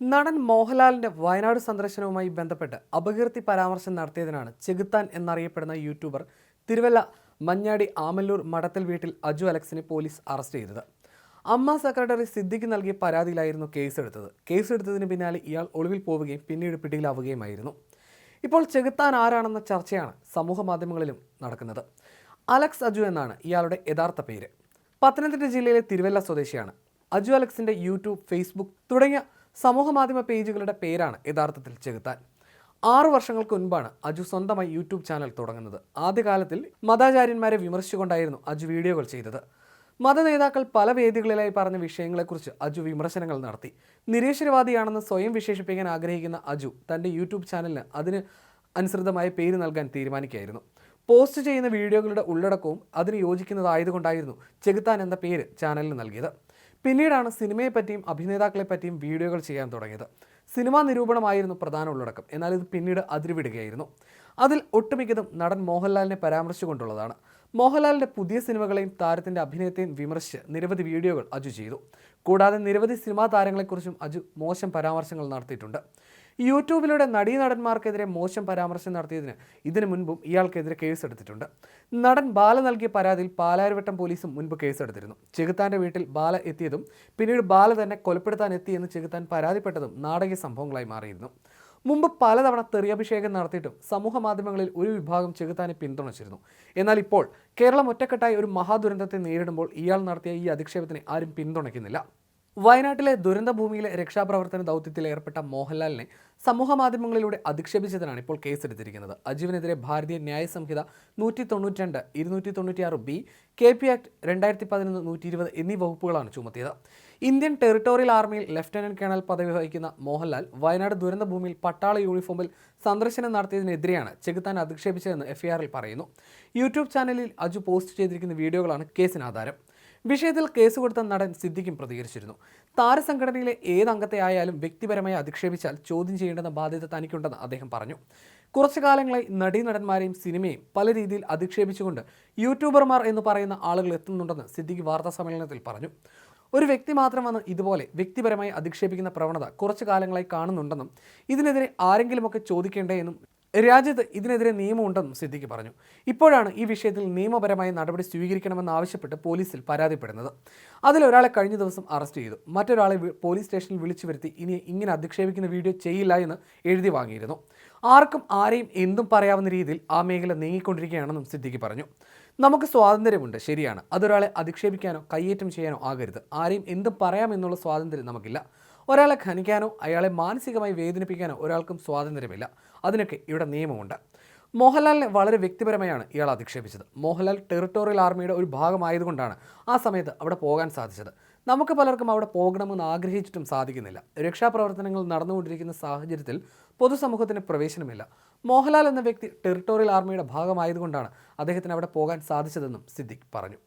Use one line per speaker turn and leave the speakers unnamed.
നടൻ മോഹൻലാലിന്റെ വയനാട് സന്ദർശനവുമായി ബന്ധപ്പെട്ട് അപകീർത്തി പരാമർശം നടത്തിയതിനാണ് ചെകുത്താൻ എന്നറിയപ്പെടുന്ന യൂട്യൂബർ തിരുവല്ല മഞ്ഞാടി ആമല്ലൂർ മടത്തൽ വീട്ടിൽ അജു അലക്സിനെ പോലീസ് അറസ്റ്റ് ചെയ്തത്. അമ്മ സെക്രട്ടറി സിദ്ദിഖ് നൽകിയ പരാതിയിലായിരുന്നു കേസെടുത്തത്. കേസെടുത്തതിന് പിന്നാലെ ഇയാൾ ഒളിവിൽ പോവുകയും പിന്നീട് പിടിയിലാവുകയുമായിരുന്നു. ഇപ്പോൾ ചെകുത്താൻ ആരാണെന്ന ചർച്ചയാണ് സമൂഹ മാധ്യമങ്ങളിലും നടക്കുന്നത്. അലക്സ് അജു എന്നാണ് ഇയാളുടെ യഥാർത്ഥ പേര്. പത്തനംതിട്ട ജില്ലയിലെ തിരുവല്ല സ്വദേശിയാണ്. അജു അലക്സിന്റെ യൂട്യൂബ് ഫേസ്ബുക്ക് തുടങ്ങിയ സമൂഹ മാധ്യമ പേജുകളുടെ പേരാണ് യഥാർത്ഥത്തിൽ ചെകുത്താൻ. ആറു വർഷങ്ങൾക്ക് മുൻപാണ് അജു സ്വന്തമായി യൂട്യൂബ് ചാനൽ തുടങ്ങുന്നത്. ആദ്യകാലത്തിൽ മതാചാര്യന്മാരെ വിമർശിച്ചുകൊണ്ടായിരുന്നു അജു വീഡിയോകൾ ചെയ്തത്. മതനേതാക്കൾ പല വേദികളിലായി പറഞ്ഞ വിഷയങ്ങളെക്കുറിച്ച് അജു വിമർശനങ്ങൾ നടത്തി. നിരീശ്വരവാദിയാണെന്ന് സ്വയം വിശേഷിപ്പിക്കാൻ ആഗ്രഹിക്കുന്ന അജു തന്റെ യൂട്യൂബ് ചാനലിന് അതിന് അനുസൃതമായ പേര് നൽകാൻ തീരുമാനിക്കുകയായിരുന്നു. പോസ്റ്റ് ചെയ്യുന്ന വീഡിയോകളുടെ ഉള്ളടക്കവും അതിന് യോജിക്കുന്നതായതുകൊണ്ടായിരുന്നു ചെകുത്താൻ എന്ന പേര് ചാനലിന് നൽകിയത്. പിന്നീടാണ് സിനിമയെപ്പറ്റിയും അഭിനേതാക്കളെപ്പറ്റിയും വീഡിയോകൾ ചെയ്യാൻ തുടങ്ങിയത്. സിനിമാ നിരൂപണമായിരുന്നു പ്രധാന ഉള്ളടക്കം. എന്നാൽ ഇത് പിന്നീട് അതിരുവിടുകയായിരുന്നു. അതിൽ ഒട്ടുമിക്കതും നടൻ മോഹൻലാലിനെ പരാമർശിച്ചുകൊണ്ടുള്ളതാണ്. മോഹൻലാലിന്റെ പുതിയ സിനിമകളെയും താരത്തിന്റെ അഭിനയത്തെയും വിമർശിച്ച് നിരവധി വീഡിയോകൾ അജു ചെയ്തു. കൂടാതെ നിരവധി സിനിമാ താരങ്ങളെക്കുറിച്ചും അജു മോശം പരാമർശങ്ങൾ നടത്തിയിട്ടുണ്ട്. യൂട്യൂബിലൂടെ നടീനടന്മാർക്കെതിരെ മോശം പരാമർശം നടത്തിയതിന് ഇതിനു മുൻപും ഇയാൾക്കെതിരെ കേസെടുത്തിട്ടുണ്ട്. നടൻ ബാല നൽകിയ പരാതിയിൽ പാലാരിവട്ടം പോലീസും മുൻപ് കേസെടുത്തിരുന്നു. ചെകുത്താന്റെ വീട്ടിൽ ബാല എത്തിയതും പിന്നീട് ബാല തന്നെ കൊലപ്പെടുത്താൻ എത്തിയെന്ന് ചെകുത്താൻ പരാതിപ്പെട്ടതും നാടകീയ സംഭവങ്ങളായി മാറിയിരുന്നു. മുമ്പ് പലതവണ തെറിയഭിഷേകം നടത്തിയിട്ടും സമൂഹ മാധ്യമങ്ങളിൽ ഒരു വിഭാഗം ചെകുത്താനെ പിന്തുണച്ചിരുന്നു. എന്നാൽ ഇപ്പോൾ കേരളം ഒറ്റക്കെട്ടായി ഒരു മഹാദുരന്തത്തെ നേരിടുമ്പോൾ ഇയാൾ നടത്തിയ ഈ അധിക്ഷേപത്തിനെ ആരും പിന്തുണയ്ക്കുന്നില്ല. വയനാട്ടിലെ ദുരന്തഭൂമിയിലെ രക്ഷാപ്രവർത്തന ദൗത്യത്തിൽ ഏർപ്പെട്ട മോഹൻലാലിനെ സമൂഹ മാധ്യമങ്ങളിലൂടെ അധിക്ഷേപിച്ചതിനാണ് ഇപ്പോൾ കേസെടുത്തിരിക്കുന്നത്. അജീവിനെതിരെ ഭാരതീയ ന്യായ സംഹിത നൂറ്റി തൊണ്ണൂറ്റിരണ്ട് ഇരുന്നൂറ്റി തൊണ്ണൂറ്റിയാറ് ബി കെ പി ആക്ട് രണ്ടായിരത്തി പതിനൊന്ന് നൂറ്റി ഇരുപത് എന്നീ വകുപ്പുകളാണ് ചുമത്തിയത്. ഇന്ത്യൻ ടെറിട്ടോറിയൽ ആർമിയിൽ ലഫ്റ്റനന്റ് കേണൽ പദവി വഹിക്കുന്ന മോഹൻലാൽ വയനാട് ദുരന്തഭൂമിയിൽ പട്ടാള യൂണിഫോമിൽ സന്ദർശനം നടത്തിയതിനെതിരെയാണ് ചെകുത്താൻ അധിക്ഷേപിച്ചതെന്ന് എഫ്ഐആറിൽ പറയുന്നു. യൂട്യൂബ് ചാനലിൽ അജു പോസ്റ്റ് ചെയ്തിരിക്കുന്ന വീഡിയോകളാണ് കേസിന് ആധാരം. വിഷയത്തിൽ കേസ് കൊടുത്ത നടൻ സിദ്ദിഖും പ്രതികരിച്ചിരുന്നു. താരസംഘടനയിലെ ഏത് അംഗത്തെ ആയാലും വ്യക്തിപരമായി അധിക്ഷേപിച്ചാൽ ചോദ്യം ചെയ്യേണ്ടെന്ന ബാധ്യത തനിക്കുണ്ടെന്ന് അദ്ദേഹം പറഞ്ഞു. കുറച്ചു കാലങ്ങളായി നടീനടന്മാരെയും സിനിമയും പല രീതിയിൽ അധിക്ഷേപിച്ചുകൊണ്ട് യൂട്യൂബർമാർ എന്ന് പറയുന്ന ആളുകൾ എത്തുന്നുണ്ടെന്ന് സിദ്ദിഖ് വാർത്താ സമ്മേളനത്തിൽ പറഞ്ഞു. ഒരു വ്യക്തി മാത്രം വന്ന് ഇതുപോലെ വ്യക്തിപരമായി അധിക്ഷേപിക്കുന്ന പ്രവണത കുറച്ചു കാലങ്ങളായി കാണുന്നുണ്ടെന്നും ഇതിനെതിരെ ആരെങ്കിലുമൊക്കെ ചോദിക്കേണ്ടേ എന്നും രാജ്യത്ത് ഇതിനെതിരെ നിയമമുണ്ടെന്നും സിദ്ദിഖ് പറഞ്ഞു. ഇപ്പോഴാണ് ഈ വിഷയത്തിൽ നിയമപരമായ നടപടി സ്വീകരിക്കണമെന്ന് ആവശ്യപ്പെട്ട് പോലീസിൽ പരാതിപ്പെടുന്നത്. അതിലൊരാളെ കഴിഞ്ഞ ദിവസം അറസ്റ്റ് ചെയ്തു. മറ്റൊരാളെ പോലീസ് സ്റ്റേഷനിൽ വിളിച്ചു വരുത്തി. ഇനി ഇങ്ങനെ അധിക്ഷേപിക്കുന്ന വീഡിയോ ചെയ്യില്ല എന്ന് എഴുതി വാങ്ങിയിരുന്നു. ആർക്കും ആരെയും എന്തും പറയാവുന്ന രീതിയിൽ ആ മേഖല നീങ്ങിക്കൊണ്ടിരിക്കുകയാണെന്നും സിദ്ദിഖ് പറഞ്ഞു. നമുക്ക് സ്വാതന്ത്ര്യമുണ്ട്. ശരിയാണ്. അതൊരാളെ അധിക്ഷേപിക്കാനോ കയ്യേറ്റം ചെയ്യാനോ ആകരുത്. ആരെയും എന്തും പറയാമെന്നുള്ള സ്വാതന്ത്ര്യം നമുക്കില്ല. ഒരാളെ ഖനിക്കാനോ അയാളെ മാനസികമായി വേദനിപ്പിക്കാനോ ഒരാൾക്കും സ്വാതന്ത്ര്യമില്ല. അതിനൊക്കെ ഇവിടെ നിയമമുണ്ട്. മോഹൻലാലിനെ വളരെ വ്യക്തിപരമായാണ് ഇയാൾ അധിക്ഷേപിച്ചത്. മോഹൻലാൽ ടെറിട്ടോറിയൽ ആർമിയുടെ ഒരു ഭാഗമായതുകൊണ്ടാണ് ആ സമയത്ത് അവിടെ പോകാൻ സാധിച്ചത്. നമുക്ക് പലർക്കും അവിടെ പോകണമെന്ന് ആഗ്രഹിച്ചിട്ടും സാധിക്കുന്നില്ല. രക്ഷാപ്രവർത്തനങ്ങൾ നടന്നുകൊണ്ടിരിക്കുന്ന സാഹചര്യത്തിൽ പൊതുസമൂഹത്തിന് പ്രവേശനമില്ല. മോഹൻലാൽ എന്ന വ്യക്തി ടെറിട്ടോറിയൽ ആർമിയുടെ ഭാഗമായതുകൊണ്ടാണ് അദ്ദേഹത്തിന് അവിടെ പോകാൻ സാധിച്ചതെന്നും സിദ്ദിഖ് പറഞ്ഞു.